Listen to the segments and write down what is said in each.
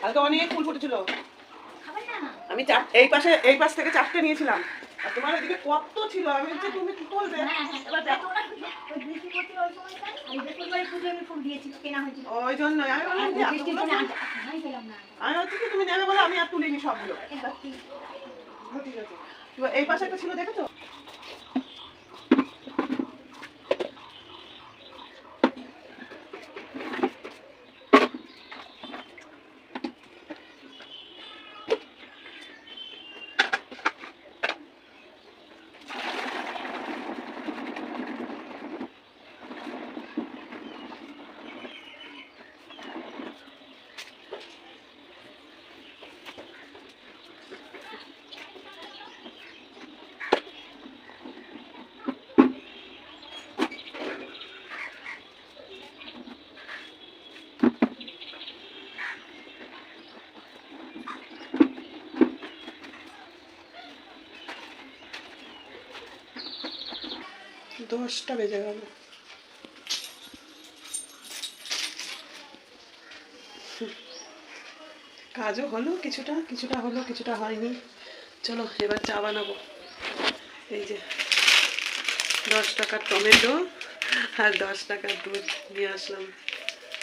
কালকে অনেক ফুল ফুটেছিল। আমি এই পাশে এই পাশ থেকে চারটে নিয়েছিলাম। আর তোমার এদিকে কত ছিল আমি হচ্ছে তুমি কি করবে? এবার দেখো। ওই জন্য আমি বললাম যে এতগুলো ফুল- আমি হচ্ছে কি তুমি নেবে বলে আমি আর তুলিনি সবগুলো। এই পাশে একটা ছিল দেখেছ? দশটা বেজে গেল। কাজও হলো কিছুটা কিছুটা হলো, কিছুটা হয়নি। চলো, এবার চা বানাবো। এই যে, দশ টাকার টমেটো আর দশ টাকার দুধ নিয়ে আসলাম।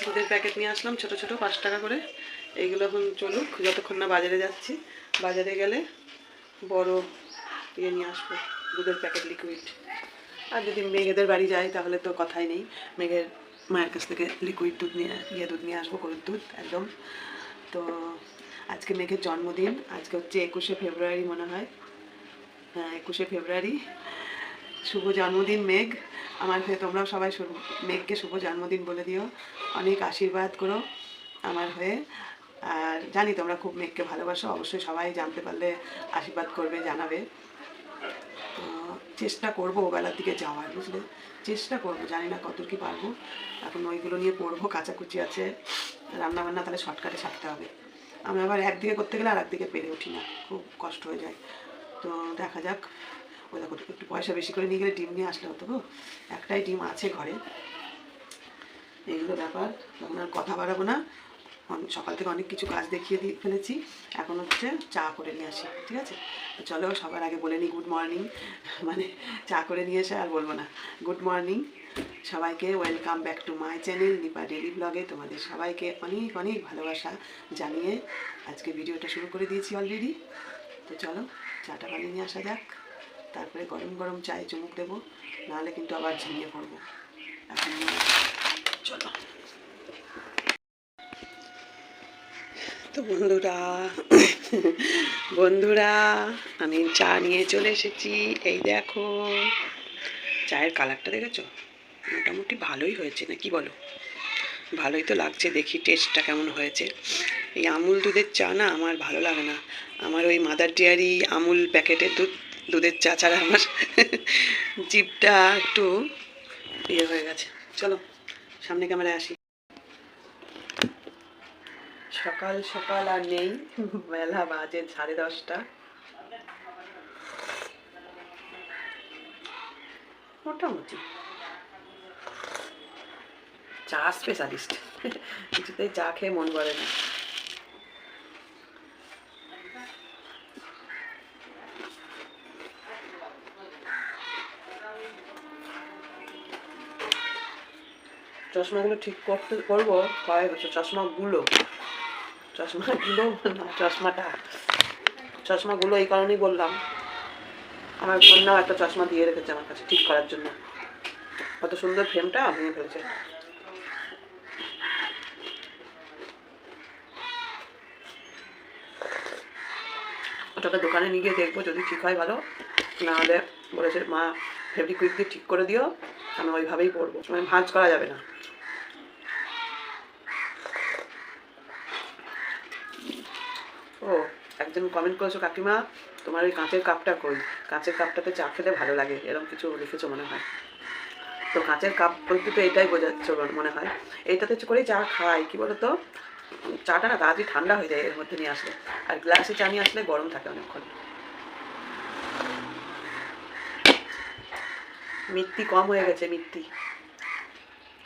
দুধের প্যাকেট নিয়ে আসলাম ছোট ছোট, পাঁচ টাকা করে। এইগুলো এখন চলুক, যতক্ষণ না বাজারে যাচ্ছি। বাজারে গেলে বড় ইয়ে নিয়ে আসব, দুধের প্যাকেট লিকুইড আর যদি মেঘেদের বাড়ি যাই, তাহলে তো কথাই নেই। মেঘের মায়ের কাছ থেকে লিকুইড দুধ নিয়ে ইয়ে দুধ নিয়ে আসব, গরুর দুধ, একদম। তো আজকে মেঘের জন্মদিন, আজকে হচ্ছে একুশে ফেব্রুয়ারি মনে হয়। হ্যাঁ একুশে ফেব্রুয়ারি। শুভ জন্মদিন, মেঘ। আমার হয়ে তোমরাও সবাই মেঘকে শুভ জন্মদিন বলে দিও। অনেক আশীর্বাদ করো আমার হয়ে। আর জানি তোমরা খুব মেঘকে ভালোবাসো, অবশ্যই সবাই জানতে পারলে আশীর্বাদ করবে, জানাবে। চেষ্টা করব বেলার দিকে যাওয়ার, বুঝলে? চেষ্টা করব, জানি না কত কি পারব। এখন ওইগুলো নিয়ে পড়ব, কাচাকুচি আছে। রান্না বান্না তাহলে শর্টকাটে সারতে হবে। আমি আবার একদিকে করতে গেলে আর একদিকে পেরে উঠি না, খুব কষ্ট হয়ে যায়। তো দেখা যাক। ওই দেখো, একটু পয়সা বেশি করে নিয়ে গেলে ডিম নিয়ে আসলে হতো গো। একটাই ডিম আছে ঘরে। এইগুলো ব্যাপার, তখন আর কথা বাড়াবো না। সকাল থেকে অনেক কিছু কাজ দেখিয়ে দিয়ে ফেলেছি। এখন হচ্ছে চা করে নিয়ে আসি, ঠিক আছে? চলো সবার আগে বলে নিই গুড মর্নিং মানে চা করে নিয়ে এসে আর বলব না। গুড মর্নিং সবাইকে welcome back to my channel Nipa daily ব্লগে তোমাদের সবাইকে অনেক অনেক ভালোবাসা জানিয়ে আজকে ভিডিওটা শুরু করে দিয়েছি অলরেডি তো চলো চাটা বানিয়ে নিয়ে আসা যাক। তারপরে গরম গরম চায়ে চুমুক দেবো। নাহলে কিন্তু আবার ঝিমিয়ে পড়ব। এখন চলো। তো বন্ধুরা। বন্ধুরা, আমি চা নিয়ে চলে এসেছি। এই দেখো, চায়ের কালারটা দেখেছ? মোটামুটি ভালোই হয়েছে না, কি বলো? ভালোই তো লাগছে, দেখি টেস্টটা কেমন হয়েছে। এই আমুল দুধের চা না আমার ভালো লাগে না। আমার ওই মাদার ডেয়ারি আমুল প্যাকেটের দুধ, দুধের চা ছাড়া আমার জিভটা একটু ইয়ে হয়ে গেছে। চলো, সামনে ক্যামেরায় আসি। সকাল সকাল আর নেই। বেলা বাজে সাড়ে দশটা। মোটামুটি। চা স্পেশালিস্ট কিছুতেই চা খেয়ে মন ভরে না। চশমাগুলো ঠিক করতে করব, কয়েক বছর চশমাগুলো। চশমাগুলো না, চশমাটা। চশমাগুলো এই কারণেই বললাম। আমার কন্যাও একটা চশমা দিয়ে রেখেছে আমার কাছে ঠিক করার জন্য। কত সুন্দর ফ্রেমটা, ভেঙে ফেলছে। ওটাকে দোকানে নিয়ে গিয়ে দেখব, যদি ঠিক হয় ভালো। নাহলে বলেছে, মা ফেব্রিকুইক দিয়ে ঠিক করে দিও, আমি ওইভাবেই পরবো। মানে ভাঁজ করা যাবে না ও একজন কমেন্ট করেছ, কাকিমা, তোমার ওই কাঁচের কাপটা কই? কাঁচের কাপটাতে চা খেতে ভালো লাগে, এরকম কিছু লিখেছো মনে হয়? তো কাঁচের কাপ বলতে তো এটাই বোঝাচ্ছ মনে হয়। এইটাতে করেই চা খাই, কি বলতো? চাটা না তাড়াতাড়ি ঠান্ডা হয়ে যায়, এর মধ্যে নিয়ে আসলে। আর গ্লাসে চা নিয়ে আসলে গরম থাকে অনেকক্ষণ। মিত্তি কম হয়ে গেছে মিত্তি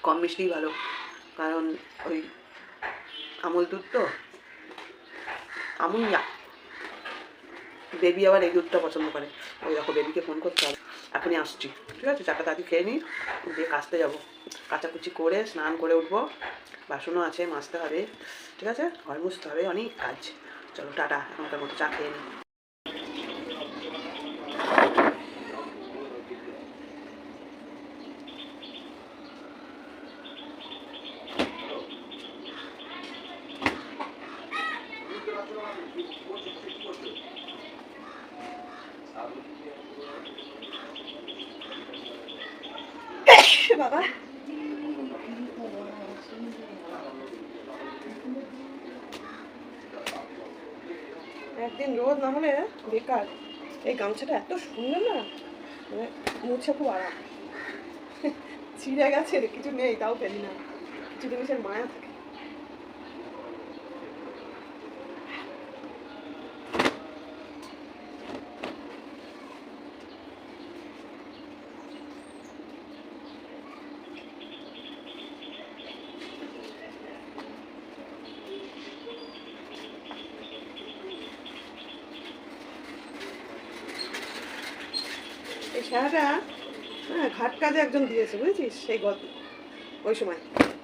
কম মিষ্টিই ভালো। কারণ ওই আমুল দুধ তো? আমুল বেবি আবার এই দুধটা পছন্দ করে। ওই দেখো বেবিকে ফোন করতে হবে। এখনই আসছি, ঠিক আছে? চাটা তাড়াতাড়ি খেয়ে নিই, দিয়ে কাচতে যাব। কাচাকুচি করে স্নান করে উঠবো। বাসনও আছে, মাজতে হবে, ঠিক আছে? ঘর মুছতে হবে, অনেক কাজ। চলো, টাটা, এখনকার মতো চা খেয়ে নিই। বাবা। একদিন রোদ না হলে বেকার। এই গামছাটা এত সুন্দর না মানে মুছে খুব আরাম। ছিঁড়ে গেছে, কিছু নেই, তাও পেলি না। কিছু জিনিসের মায়া থাকে। এই সারাটা হ্যাঁ ঘাট কাজে একজন দিয়েছে, বুঝেছিস? সেই গল্প। ওই সময়।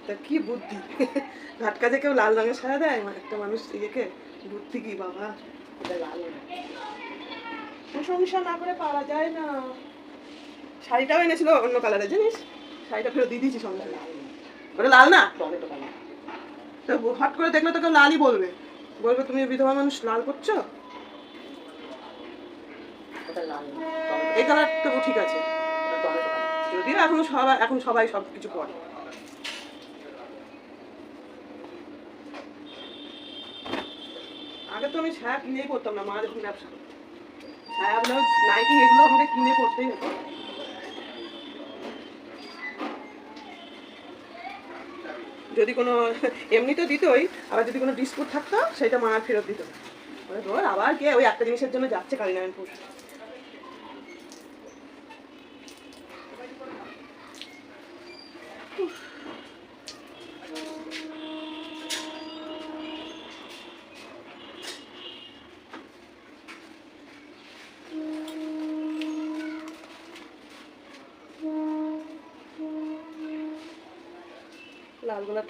তা কি বুদ্ধি? ঘাট কাজে কেউ লাল রঙের সারা দেয়? একটা মানুষ ইয়েকে, বুদ্ধি কি, বাবা? এটা লাল। প্রশংসা না করে পারা যায় না। শাড়িটাও এনেছিল অন্য কালারের, জানিস? শাড়িটা ফেরত দিয়ে দিয়েছি সঙ্গে। লাল ওটা লাল না? টমেটো কালার তো হট করে দেখলে তো কেউ লালই বলবে। বলবে, তুমি বিধবা মানুষ, লাল করছ? এই কালারটা ঠিক আছে। যদিও এখন সবাই এখন সবাই সব কিছু পরে। আগে তো আমি ছায়া কিনেই পড়তাম না, মা যখন ব্যবসা করতো। ছায়াগুলো নাইটি এগুলো আমাকে কিনে পড়তেই হতো। যদি কোনো এমনি তো দিতই, আবার যদি কোনো ডিসপুট থাকতো, সেটা মা ফেরত দিত আবার কে ওই একটা জিনিসের জন্য যাচ্ছে কালীনারায়ণপুর।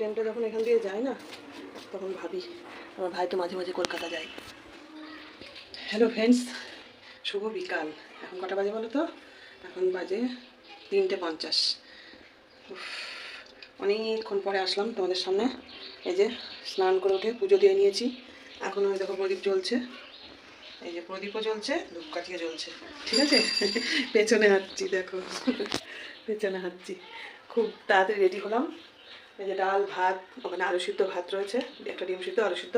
ট্রেনটা যখন এখান দিয়ে যায় না, তখন ভাবি, আমার ভাই তো মাঝে মাঝে কলকাতা যায়। হ্যালো ফ্রেন্ডস শুভ বিকাল। এখন কটা বাজে বলো তো? এখন বাজে তিনটে পঞ্চাশ। অনেকক্ষণ পরে আসলাম তোমাদের সামনে। এই যে স্নান করে উঠে পুজো দিয়ে নিয়েছি। এখন ওই দেখো প্রদীপ জ্বলছে। এই যে প্রদীপও জ্বলছে, ধূপকাঠিও জ্বলছে। ঠিক আছে? পেছনে হাঁটছি, দেখো। পেছনে হাঁটছি। খুব তাড়াতাড়ি রেডি হলাম। এই যে ডাল, ভাত, ওখানে আলু সিদ্ধ ভাত রয়েছে, একটা ডিম সিদ্ধ, আলু সিদ্ধ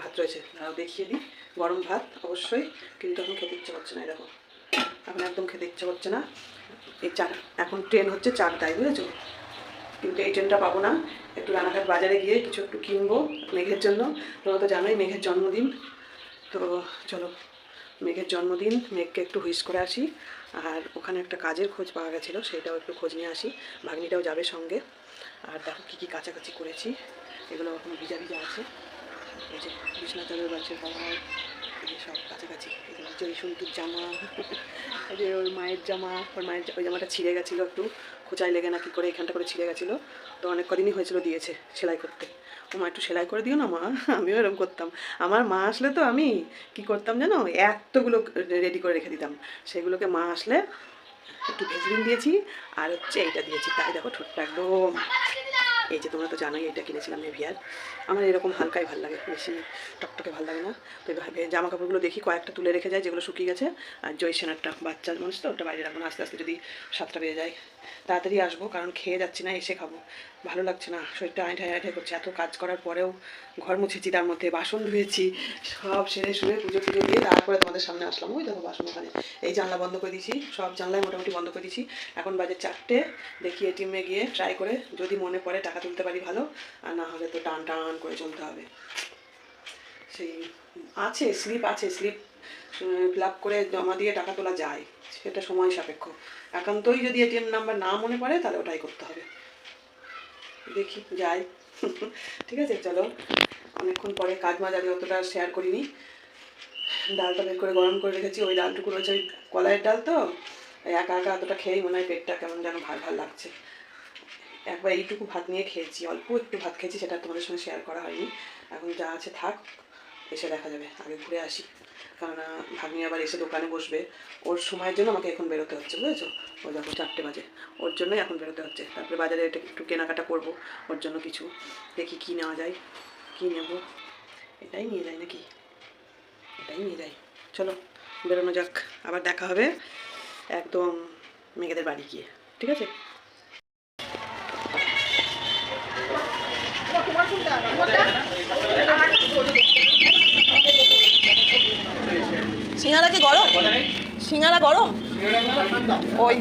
ভাত রয়েছে। দাঁড়াও দেখিয়ে দিই, গরম ভাত অবশ্যই, কিন্তু এখন খেতে ইচ্ছে করছে না এরকম এখন একদম খেতে ইচ্ছে করছে না। এই চার, এখন ট্রেন হচ্ছে চার চারটায়, বুঝেছ? কিন্তু এই ট্রেনটা পাবো না। একটু রানাঘাট বাজারে গিয়ে কিছু একটু কিনবো মেঘের জন্য। তোমরা তো জানোই মেঘের জন্মদিন। তো চলো, মেঘের জন্মদিন, মেঘকে একটু হুইস করে আসি। আর ওখানে একটা কাজের খোঁজ পাওয়া গেছিল সেটাও একটু খোঁজ নিয়ে আসি। ভাগ্নিটাও যাবে সঙ্গে। আর দেখো কী কী কাছাকাছি করেছি। এগুলো এখন ভিজা ভিজা আছে। এই যে বিছনা, চাদর গাছের কভার এই সব কাছাকাছি। এই যে জয় সন্তুর জামা, এই যে ওর মায়ের জামা, ওর মায়ের ওই জামাটা ছিঁড়ে গেছিল একটু। খোঁচাই লেগে না কি করে এখানটা করে ছিঁড়ে গেছিল। তো অনেক কদিনই হয়েছিল দিয়েছে সেলাই করতে। ও মা, একটু সেলাই করে দিও না মা? আমিও এরকম করতাম। আমার মা আসলে তো আমি কি করতাম জানো? এতগুলো রেডি করে রেখে দিতাম। সেগুলোকে মা আসলে একটু ভেজলিন দিয়েছি, আর হচ্ছে এইটা দিয়েছি। তাই দেখো ঠোঁটটা একদম এই যে তোমরা তো জানোই এটা কিনেছিলাম নেভিয়ার। আমার এরকম হালকাই ভালো লাগে, বেশি টকটকে ভালো লাগে না। তো জামা কাপড়গুলো দেখি কয়েকটা তুলে রেখে যায় যেগুলো শুকিয়ে গেছে। আর জয় সেনারটা বাচ্চা মানুষ তো, ওটা বাইরে রাখব না, আস্তে আস্তে যদি সাতটা বেজে যায়। তাড়াতাড়ি আসব, কারণ খেয়ে যাচ্ছি না, এসে খাব। ভালো লাগছে না, শরীরটা আইঠাই আইঠাই করছে। এত কাজ করার পরেও ঘর মুছেছি তার মধ্যে, বাসন ধুয়েছি, সব সেরে শুয়ে পুজো টুজো দিয়ে তারপরে তোমাদের সামনে আসলাম। ওই দেখো বাসন ওখানে। এই জানলা বন্ধ করে দিয়েছি, সব জানলায় মোটামুটি বন্ধ করে দিয়েছি। এখন বাজে চারটে, দেখি এটিএমে গিয়ে ট্রাই করে, যদি মনে পড়ে টাকা তুলতে পারি ভালো, আর না হলে তো টান টান করে চলতে হবে। সেই, আছে স্লিপ আছে স্লিপ ফিল করে জমা দিয়ে টাকা তোলা যায়, সেটা সময় সাপেক্ষ। একান্তই যদি এটিএম নাম্বার না মনে পড়ে, তাহলে ওটাই করতে হবে। দেখি, যাই। ঠিক আছে, চলো। অনেকক্ষণ পরে কাজ মাজ আমি অতটা শেয়ার করিনি। ডালটা বের করে গরম করে রেখেছি, ওই ডালটুকু রয়েছে, ওই কলাইয়ের ডাল তো। একা একা এতটা খেয়েই মনে হয় পেটটা কেমন যেন ভার ভার লাগছে। একবার এইটুকু ভাত নিয়ে খেয়েছি, অল্প একটু ভাত খেয়েছি, সেটা তোমাদের সঙ্গে শেয়ার করা হয়নি। এখন যা আছে থাক, এসে দেখা যাবে, আগে ঘুরে আসি। কেননা ভাগ্নি আবার এসে দোকানে বসবে। ওর সময়ের জন্য আমাকে এখন বেরোতে হচ্ছে, বুঝেছ? ও যখন চারটে বাজে, ওর জন্যই এখন বেরোতে হচ্ছে। তারপরে বাজারে এটা একটু কেনাকাটা করব, ওর জন্য কিছু। দেখি কী নেওয়া যায়, কী নেব? এটাই নিয়ে যাই নাকি? এটাই নিয়ে যাই। চলো, বেরোনো যাক, আবার দেখা হবে একদম মেঘেদের বাড়ি গিয়ে, ঠিক আছে? সিঙ্গারা কি গরম? সিঙ্গারা গরম? ওই,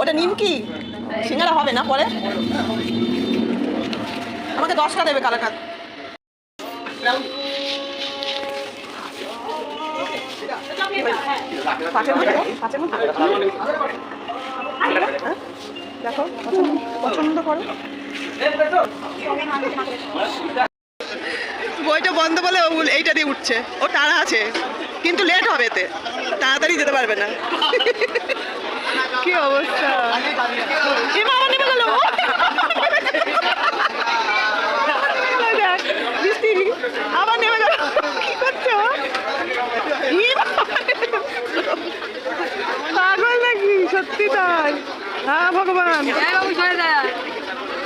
ওটা নিমকি সিঙ্গারা হবে না পরে? আমাকে দশটা দেবে কালাকাত? দেখো করো। বইটা বন্ধ বলে এইটা দিয়ে উঠছে। ও তাড়া আছে। কিন্তু লেট হবে এতে। তাড়াতাড়ি যেতে পারবে না। কি অবস্থা? আবার নেমে গেল। কি করছ ই বাবা! পাগল নাকি? সত্যি তাই। হ্যাঁ ভগবান।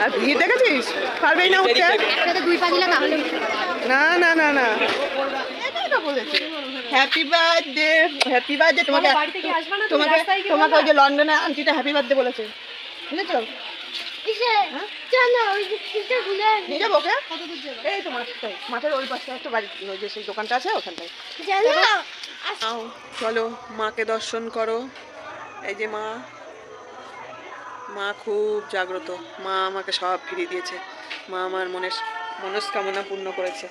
আর ভিড় দেখেছিস? পারবেই না উঠতে একসাথে দুই পা দিলে তাহলে। না না না না। বলেছে। হ্যাপি বার্থডে হ্যাপি বার্থডে তোমাকে তোমাদের বাড়ি থেকে আসবে না তুমি? তোমাকে তোমাকে ওই যে লন্ডনে আন্টিটা হ্যাপি বার্থডে বলেছে। বুঝেছ? কিসে? জানো ওই যে কিসে ভুলে নিয়ে যাব ওকে? কত দূর যাবে মাঠের ওই পাশে একটা বাড়ি ওই যে সেই দোকানটা আছে ওখানটায়। চলো মাকে দর্শন করো। এই যে মা। মা খুব জাগ্রত। মা আমাকে সব ফিরিয়ে দিয়েছে। মা আমার মনের মনস্কামনা পূর্ণ করেছে।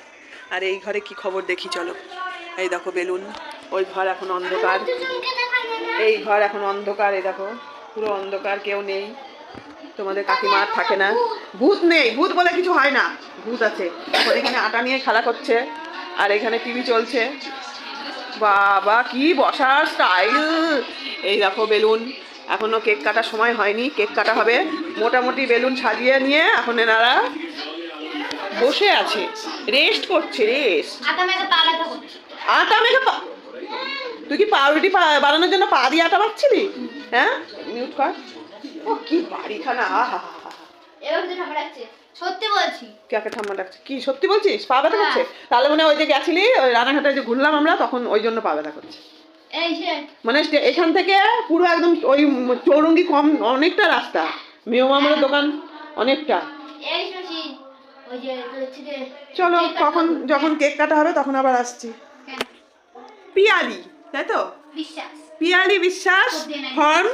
আর এই ঘরে কি খবর দেখি চলো। এই দেখো বেলুন, ওই ঘর এখন অন্ধকার। এই ঘর এখন অন্ধকার, এই দেখো, পুরো অন্ধকার, কেউ নেই। তোমাদের কাকিমা আর থাকে না। ভূত নেই, ভূত বলে কিছু হয় না। ভূত আছে। এখন আটা নিয়ে খেলা করছে, আর এখানে টিভি চলছে। বাবা, কি বসার স্টাইল এই দেখো বেলুন। এখনও কেক কাটার সময় হয়নি, কেক কাটা হবে। মোটামুটি বেলুন সাজিয়ে নিয়ে এখন এনারা বসে আছে। রেস্ট করছে রেস্ট আটা মেখে তুই কি পাউরুটি বানানোর জন্য পা দিয়ে আটা মাখছিলি? হ্যাঁ? মিউট কর। ও কি বাড়িখানা আহা সত্যি বলছি। কাকে ঠাম্মা ডাকছে? কি সত্যি বলছিস? পা ব্যথা করছে? তাহলে মনে হয় ওই যে গেছিলি ওই রানাঘাটে যে ঘুরলাম আমরা তখন ওই জন্য পা ব্যথা করছে। মানে এখান থেকে পুরো একদম ওই চৌরঙ্গি কম অনেকটা রাস্তা। দোকান অনেকটা। চলো কখন যখন কেক কাটা হবে তখন আবার আসছি? পিয়ালি তাই তো? পিয়ালি বিশ্বাস ফর্ম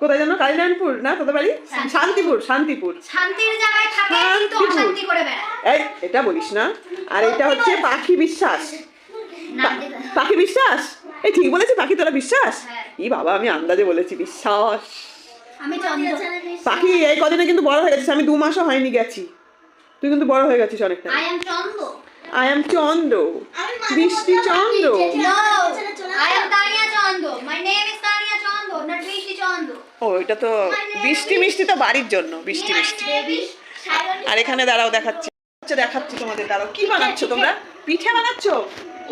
কোথায় জানো কালিনারায়ণপুর না? তোদের বাড়ি? শান্তিপুর। শান্তিপুর শান্তির জায়গায় থাকে কিন্তু শান্তিপুর। অশান্তি করে বেড়ায়। এই এটা বলিস না। আর এটা হচ্ছে পাখি বিশ্বাস। পাখি বিশ্বাস? এই ঠিক বলেছি পাখি তোরা বিশ্বাস? হ্যাঁ। ই বাবা আমি আন্দাজে বলেছি বিশ্বাস। পাখি এই কদিনে কিন্তু বড় হয়ে গেছিস আমি দু মাসও হয়নি গেছি। তুই কিন্তু বড় হয়ে গেছিস অনেকটা। আই এম চন্দ্র বৃষ্টি চন্দ্র No, I am Tania Chondo. My name is Tania Chondo, not Rishi Chondo. ও এটা তো বৃষ্টি মিষ্টি তো বাড়ির জন্য বৃষ্টি মিষ্টি. আর এখানে দাঁড়াও দেখাচ্ছি। দেখাচ্ছি তোমাদের দাঁড়াও। কি বানাচ্ছ তোমরা? পিঠে বানাচ্ছ?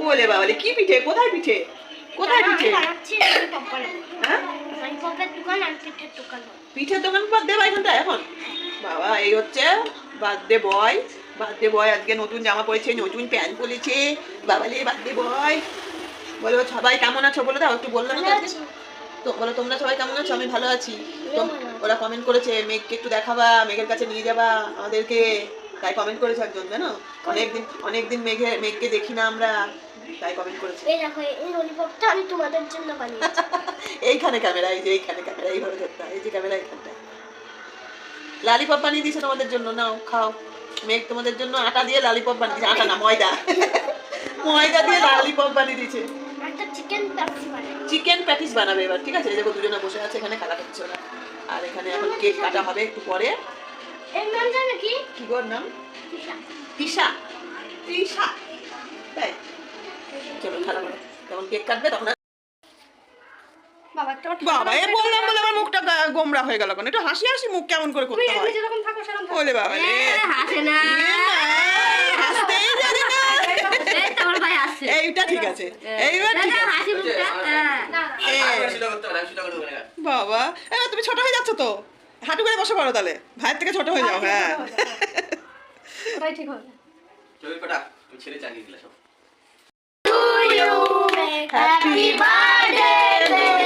ওলে বাবালে কি পিঠে? কোথায় পিঠে? কোথায় পিঠে? হ্যাঁ? দোকান আর পিঠের দোকান। পিঠের দোকান বাদ দেবা এখানটা এখন? বাবা এই হচ্ছে বার্থডে বয়। বার্থডে বয় আজকে নতুন জামা পরেছে নতুন প্যান্ট পরেছে। বাবালে বার্থডে বয়। বলো সবাই কেমন আছো? বলে দাও একটু বলল না তো? বলো তোমরা সবাই কেমন আছো? আমি ভালো আছি। ওরা কমেন্ট করেছে মেঘকে একটু দেখাবা মেঘের কাছে নিয়ে যাবা আমাদেরকে। তাই কমেন্ট করেছে একজন জানো? অনেকদিন অনেকদিন মেঘে মেঘকে দেখি না আমরা। তাই কমেন্ট করেছে। এই দেখো এই ললিপপটা আমি তোমাদের জন্য বানিয়েছি। এইখানে ক্যামেরা এই যে এইখানে ক্যামেরা এইভাবে ধরতে এই যে ক্যামেরা এইখানটা লালিপপ বানিয়ে দিয়েছে তোমাদের জন্য নাও খাও। মেঘ তোমাদের জন্য আটা দিয়ে লালিপপ বানিয়ে আটা না ময়দা। ময়দা দিয়ে লালিপপ বানিয়ে দিয়েছে। চিকেন প্যাটিস বানাবে এবার ঠিক আছে? এই দেখো দুজনে বসে আছে এখানে খেলা করছে ওরা। আর এখানে এখন কেক কাটা হবে একটু পরে। এর নাম জানো কি? কি গোর নাম? তিশা। তিশা। তাই। চলো খেলা করো যখন কেক কাটবে তখন বাবা একটা বাবা এ বললাম বলে আমার মুখটা গোমরা হয়ে গেল কেন? একটু হাসি হাসি মুখ কেমন করে তুমি করতে হয়? যেরকম থাকো সেরকম থাকো। বাবা রে হাসে না। হাসতেই জানি না। এই ভাই আসছে এইটা ঠিক আছে। এইবার ঠিক আছে। হাসি মুখটা? হ্যাঁ। না না বাবা এবার তুমি ছোট হয়ে যাচ্ছ তো? হাঁটু করে বসে পড়ো তাহলে। ভাইয়ের থেকে ছোট হয়ে যাও হ্যাঁ। ওটাই ঠিক হবে। ছেড়ে চালিয়ে দিলে সব। হ্যাপি বার্থডে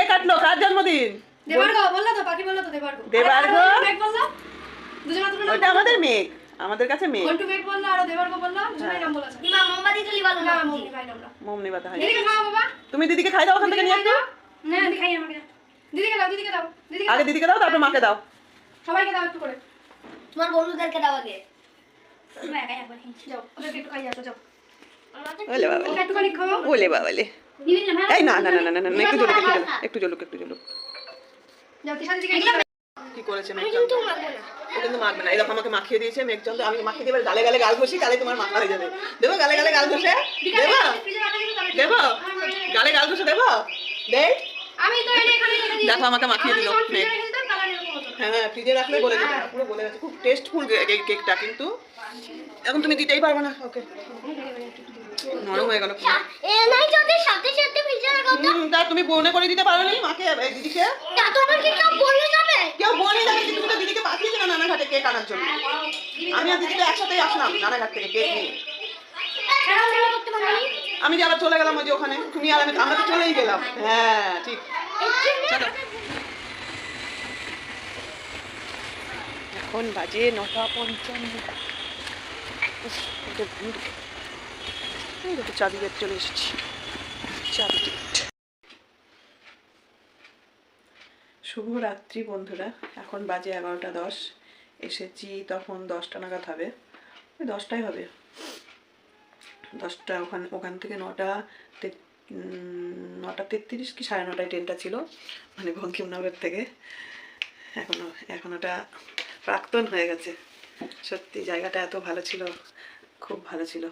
কে কাটলো কার জন্মদিন? দেবার্গ বলল তো পাখি বলল তো দেবার্গ দেবার্গ? মেঘ বলল। দুজনে দুটো ওটা আমাদের মেঘ আমাদের কাছে মেঘ ঘন্টু মেঘ বলল আর দেবার্গ বলল দুজনেই নাম বলেছে মা মোমবাতি তুলি বলো না না। মম্মি ভাই নামটা বাতা হয়। দিদিকে খাওয়া বাবা? তুমি দিদিকে খাই দাও ওখান থেকে নিয়ে দিদিকে না দিদি খাই আমাকে দিদিকে দাও দিদিকে দাও দিদিকে আগে দিদিকে দাও তারপর মাকে দাও। সবাইকে দাও একটু করে। তোমার বন্ধুদেরকে দাও আগে। যাও ওদেরকে একটু খাইয়ে আসো যাও। ওলে বাবা ওলে এই না না না না না না, একটু জলুক একটু জলুক একটু জলুক। কি করেছে মেঘচন্দ্র? ও কিন্তু মাখবে না। এই দেখো আমাকে মাখিয়ে দিয়েছে মেঘচন্দ্র। আমি মাখিয়ে দেবে গালে গালে গাল ঘষি তাহলে তোমার মাখা হয়ে যাবে। দেবো গালে গালে গাল ঘষে? দেবো? দেবো? গালে গাল ঘষে দেবো? দেখ। আমি তো এটা এখানে রেখে দিয়েছি দেখো আমাকে মাখিয়ে দিল মেঘ। এরকম না। হ্যাঁ ফ্রিজে রাখলে বলে না, পুরো বলে গেছে খুব টেস্টফুল কেকটা কিন্তু। এখন তুমি দিতেই পারবে না ওকে। নরম হয়ে গেল। নাই যদি সাথে সাথে ভিজে রাখো তা। তুমি মনে করে দিতে পারো নি মাকে দিদিকে? তা তোমার কি কেউ বলে যাবে। কেউ বলে যাবে কিন্তু তুমি দিদিকে পাঠিয়েছো না নানাঘাটে কেক আনার জন্য। আমি আর দিদিকে একসাথেই আসলাম নানাঘাট থেকে কেক নিয়ে। আমি যে আবার চলে গেলাম ওই যে ওখানে তুমি আর আমি আমরা তো চলেই গেলাম। হ্যাঁ ঠিক। চলো। এখন বাজে নটা পঞ্চান্ন। এই দেখো চাবি বের চলে এসেছি। চাবি টিকিট শুভ রাত্রি বন্ধুরা, এখন বাজে এগারোটা দশ। এসেছি তখন দশটা নাগাদ হবে। ওই দশটাই হবে। দশটা ওখান ওখান থেকে নটা নটা তেত্রিশ কি সাড়ে নটায় ট্রেনটা ছিল মানে বঙ্কিমনগর থেকে। এখনও এখন ওটা প্রাক্তন হয়ে গেছে। সত্যি জায়গাটা এত ভালো ছিল, খুব ভালো ছিল।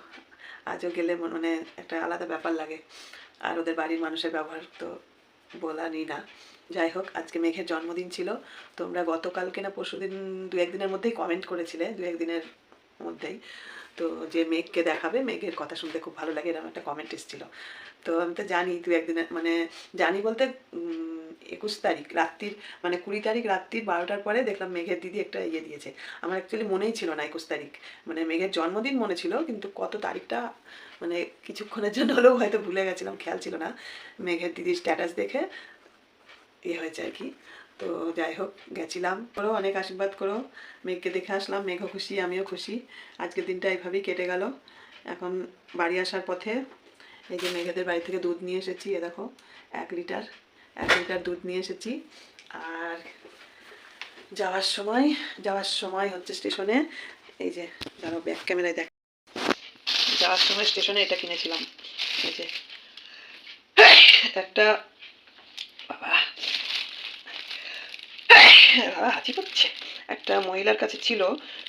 আজও গেলে মন- একটা আলাদা ব্যাপার লাগে। আর ওদের বাড়ির মানুষের ব্যবহার তো বলারই না। যাই হোক, আজকে মেঘের জন্মদিন ছিল। তোমরা গতকালকে না পরশুদিন দু একদিনের মধ্যেই কমেন্ট করেছিলে, দু একদিনের মধ্যেই। তো যে মেঘকে দেখাবে, মেঘের কথা শুনতে খুব ভালো লাগে এরকম একটা কমেন্ট এসেছিল। তো আমি তো জানি দু একদিনের মানে জানি বলতে একুশ তারিখ রাত্রির মানে কুড়ি তারিখ রাত্রির বারোটার পরে দেখলাম মেঘের দিদি একটা ইয়ে দিয়েছে। আমার অ্যাকচুয়ালি মনেই ছিল না একুশ তারিখ। মানে মেঘের জন্মদিন মনে ছিল, কিন্তু কত তারিখটা মানে কিছুক্ষণের জন্য হলেও হয়তো ভুলে গেছিলাম, খেয়াল ছিল না। মেঘের দিদির স্ট্যাটাস দেখে ইয়ে হয়েছে আর কি। তো যাই হোক, গেছিলাম। করো, অনেক আশীর্বাদ করো। মেঘকে দেখে আসলাম, মেঘও খুশি, আমিও খুশি। আজকের দিনটা এইভাবেই কেটে গেল। এখন বাড়ি আসার পথে এই যে মেঘেদের বাড়ি থেকে দুধ নিয়ে এসেছি, এ দেখো, এক লিটার। এক লিটার দুধ নিয়ে এসেছি। আর যাওয়ার সময় যাওয়ার সময় হচ্ছে স্টেশনে, এই যে দাঁড়াও ব্যাক ক্যামেরায় দেখ যাওয়ার সময় স্টেশনে এটা কিনেছিলাম। এই যে, একটা বাবা। বাবা হাঁচি করছে। একটা মহিলার কাছে ছিল,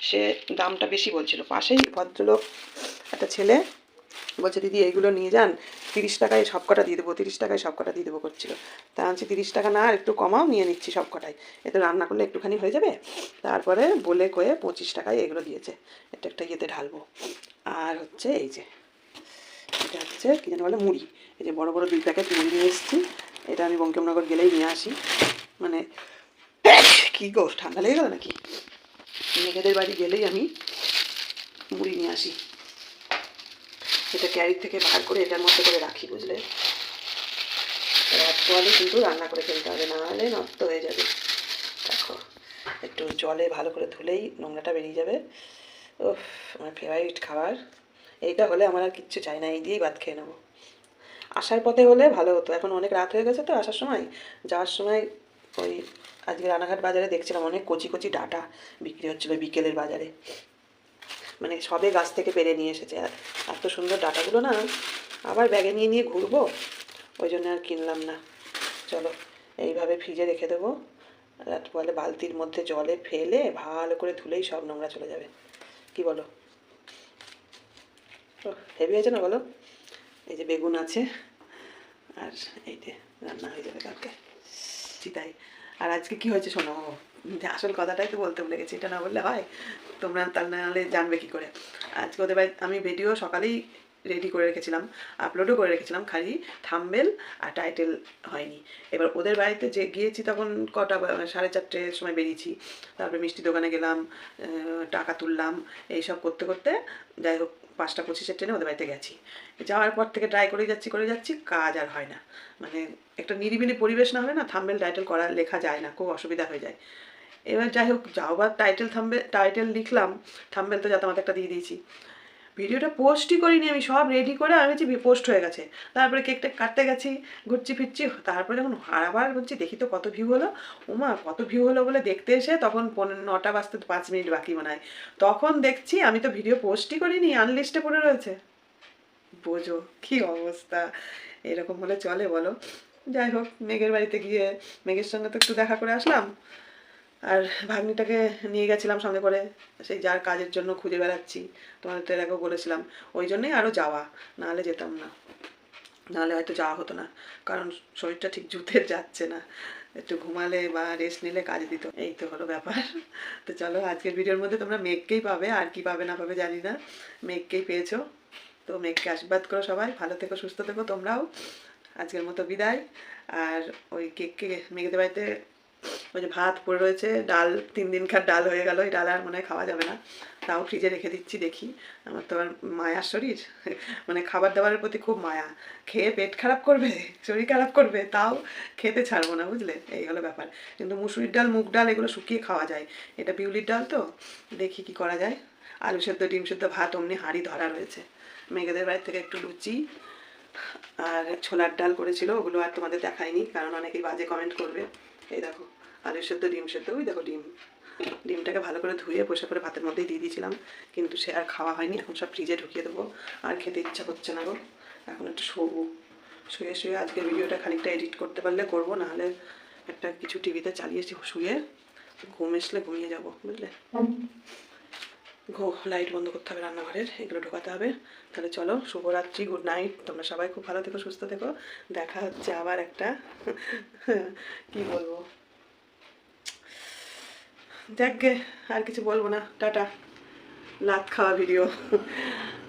সে দামটা বেশি বলছিল। পাশেই ভদ্রলোক, একটা ছেলে বলছে, দিদি এইগুলো নিয়ে যান, তিরিশ টাকায় সব কটা দিয়ে দেবো, তিরিশ টাকায় সব কটা দিয়ে দেবো করছিল। তা আনছি তিরিশ টাকা না, আর একটু কমাও, নিয়ে নিচ্ছি সব কটাই এতে রান্না করলে একটুখানি হয়ে যাবে। তারপরে বলে কয়ে পঁচিশ টাকায় এগুলো দিয়েছে এটা একটা ইয়েতে ঢালবো। আর হচ্ছে এই যে, এটা হচ্ছে কী যেন বলে, মুড়ি। এই যে বড় বড় দুই প্যাকেট মুড়ি নিয়ে এসেছি, এটা আমি বঙ্কিমনগর গেলেই নিয়ে আসি। মানে কি গো, ঠান্ডা লেগে গেল নাকি? মেঘেদের বাড়ি গেলেই আমি মুড়ি নিয়ে আসি। এটা ক্যারির থেকে বার করে এটার মধ্যে করে রাখি, বুঝলে? পোয়ালে কিন্তু রান্না করে ফেলতে হবে না হলে নষ্ট হয়ে যাবে। দেখো, একটু জলে ভালো করে ধুলেই নোংরাটা বেরিয়ে যাবে। ও আমার ফেভারিট খাবার। এইটা হলে আমার আর কিচ্ছু চাই না, এই দিয়েই ভাত খেয়ে নেব। আসার পথে হলে ভালো হতো, এখন অনেক রাত হয়ে গেছে তো, আসার সময়। যাওয়ার সময় ওই আজকে রানাঘাট বাজারে দেখছিলাম অনেক কচি কচি ডাটা বিক্রি হচ্ছিল বিকেলের বাজারে। মানে সবে গাছ থেকে পেরে নিয়ে এসেছে। এত সুন্দর ডাটাগুলো না আবার ব্যাগে নিয়ে নিয়ে ঘুরবো। ওই জন্য আর কিনলাম না। চলো, এইভাবে ফ্রিজে রেখে দেবো। বলে বালতির মধ্যে জলে ফেলে ভালো করে ধুলেই সব নোংরা চলে যাবে। কি বলো? হেভি হয়েছে না বলো? এই যে বেগুন আছে। আর এই যে রান্না হয়ে যাবে কালকে। তাই। আর আজকে কি হয়েছে শোনো? আসল কথাটাই তো বলতে ভুলে গেছি, এটা না বললে হয়? তোমরা তার নাহলে জানবে কি করে? আজকে ওদের আমি ভিডিও সকালেই রেডি করে রেখেছিলাম আপলোডও করে রেখেছিলাম, খালি থাম্বেল আর টাইটেল হয়নি। এবার ওদের বাড়িতে যে গিয়েছি তখন কটা বা- সাড়ে চারটের সময় বেরিয়েছি। তারপরে মিষ্টি দোকানে গেলাম টাকা তুললাম, এইসব করতে করতে যাই হোক পাঁচটা পঁচিশের ট্রেনে ওদের বাড়িতে গেছি। যাওয়ার পর থেকে ট্রাই করে যাচ্ছি করে যাচ্ছি, কাজ আর হয় না। মানে একটা নিরিবিলি পরিবেশ না হলে না থাম্বেল টাইটেল করা, লেখা যায় না, খুব অসুবিধা হয়ে যায়। এবার যাই হোক যাও বা টাইটেল থাম্বে টাইটেল লিখলাম থাম্বেল তো যাতে আমাকে একটা দিয়ে দিয়েছি। ভিডিওটা পোস্টই করিনি, আমি সব রেডি করে আমি যে পোস্ট হয়ে গেছে। তারপরে কেকটা কাটতে গেছি, ঘুরছি ফিরছি, তারপরে যখন আবার বলছি দেখি তো কত ভিউ হলো। ওমা কত ভিউ হলো বলে দেখতে এসে তখন নটা বাজতে পাঁচ মিনিট বাকি মনে হয়। তখন দেখছি আমি তো ভিডিও পোস্টই করিনি আনলিস্টে পড়ে রয়েছে। বোঝো কি অবস্থা, এরকম হলে চলে বলো। যাই হোক, মেঘের বাড়িতে গিয়ে মেঘের সঙ্গে তো একটু দেখা করে আসলাম। আর ভাগ্নিটাকে নিয়ে গেছিলাম সঙ্গে করে। সেই যার কাজের জন্য খুঁজে বেড়াচ্ছি। তোমাদের তো এর আগেও বলেছিলাম, ওই জন্যই আরও যাওয়া। নাহলে যেতাম না। নাহলে হয়তো যাওয়া হতো না। কারণ শরীরটা ঠিক জুতে যাচ্ছে না। একটু ঘুমালে বা রেস্ট নিলে কাজ দিত। এই তো হলো ব্যাপার। তো চলো, আজকের ভিডিওর মধ্যে তোমরা মেঘকেই পাবে, আর কি পাবে না পাবে জানি না। মেঘকেই পেয়েছ। তো মেঘকে আশীর্বাদ করো সবাই। ভালো থেকো, সুস্থ থেকো তোমরাও। আজকের মতো বিদায়। আর ওই কেককে মেঘেদের বাড়িতে ওই যে ভাত পড়ে রয়েছে, ডাল, তিন দিনকার ডাল হয়ে গেল, এই ডাল আর মনে হয় খাওয়া যাবে না। তাও ফ্রিজে রেখে দিচ্ছি, দেখি। আমার তো আর মায়ার শরীর। মানে খাবার দাবারের প্রতি খুব মায়া। খেয়ে পেট খারাপ করবে, শরীর খারাপ করবে, তাও খেতে ছাড়বো না, বুঝলে? এই হলো ব্যাপার। কিন্তু মুসুরির ডাল, মুগ ডাল, এগুলো শুকিয়ে খাওয়া যায়। এটা বিউলির ডাল তো? দেখি কি করা যায়। আলু সেদ্ধ, ডিম সেদ্ধ, ভাত, অমনি হাঁড়ি ধরা রয়েছে। মেঘেদের বাড়ি থেকে একটু লুচি আর ছোলার ডাল করেছিল, ওগুলো আর তোমাদের দেখায়নি কারণ অনেকেই বাজে কমেন্ট করবে। এই দেখো আলু সেদ্ধ ডিম, সেদ্ধ, ওই দেখো ডিম। ডিমটাকে ভালো করে ধুয়ে বসে করে ভাতের মধ্যেই দিয়ে দিয়েছিলাম, কিন্তু সে আর খাওয়া হয়নি, এখন সব ফ্রিজে ঢুকিয়ে দেবো, আর খেতে ইচ্ছা করছে না গো। এখন একটু শোবো। শুয়ে শুয়ে আজকে ভিডিওটা খানিকটা এডিট করতে পারলে করব, নাহলে একটা কিছু টিভিতে চালিয়েছি শুয়ে ঘুম এসলে ঘুমিয়ে যাব, বুঝলে? লাইট বন্ধ করতে হবে রান্নাঘরের, এগুলো ঢোকাতে হবে। তাহলে চলো, শুভরাত্রি গুড নাইট তোমরা সবাই খুব ভালো থেকো, সুস্থ থেকো। দেখা হচ্ছে আবার একটা কি বলব? দেখগে আর কিছু বলব না। টাটা। লাত খাওয়া ভিডিও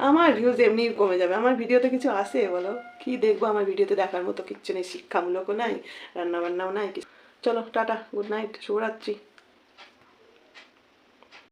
আমার ভিউজ এমনি কমে যাবে। আমার ভিডিওতে কিছু আসে, বলো? কি দেখব আমার ভিডিওতে দেখার মতো? কিচ্ছু নেই, শিক্ষামূলকও নাই, রান্নাবান্নাও নাই চলো, টাটা গুড নাইট শুভরাত্রি।